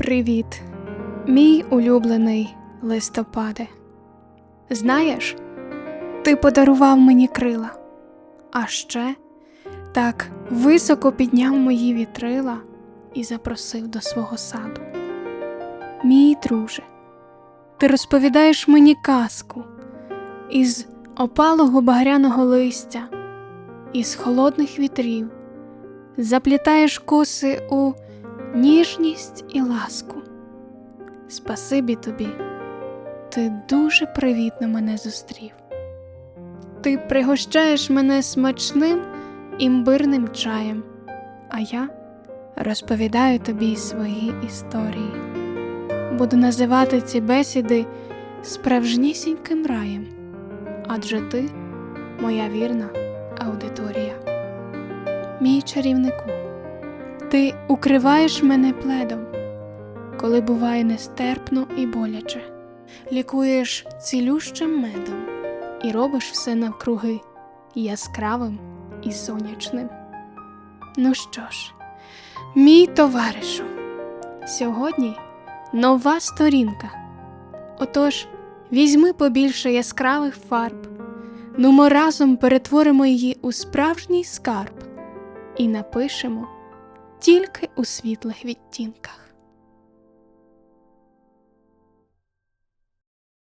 Привіт, мій улюблений листопаде. Знаєш, ти подарував мені крила, а ще так високо підняв мої вітрила і запросив до свого саду. Мій друже, ти розповідаєш мені казку із опалого багряного листя, із холодних вітрів, заплітаєш коси у ніжність і ласку. Спасибі тобі, ти дуже привітно мене зустрів. Ти пригощаєш мене смачним імбирним чаєм, а я розповідаю тобі свої історії. Буду називати ці бесіди справжнісіньким раєм, адже ти моя вірна аудиторія. Мій чарівнику. Ти укриваєш мене пледом, коли буває нестерпно і боляче, лікуєш цілющим медом і робиш все навкруги яскравим і сонячним. Ну що ж, мій товаришу, сьогодні нова сторінка. Отож, візьми побільше яскравих фарб, ну ми разом перетворимо її у справжній скарб і напишемо тільки у світлих відтінках.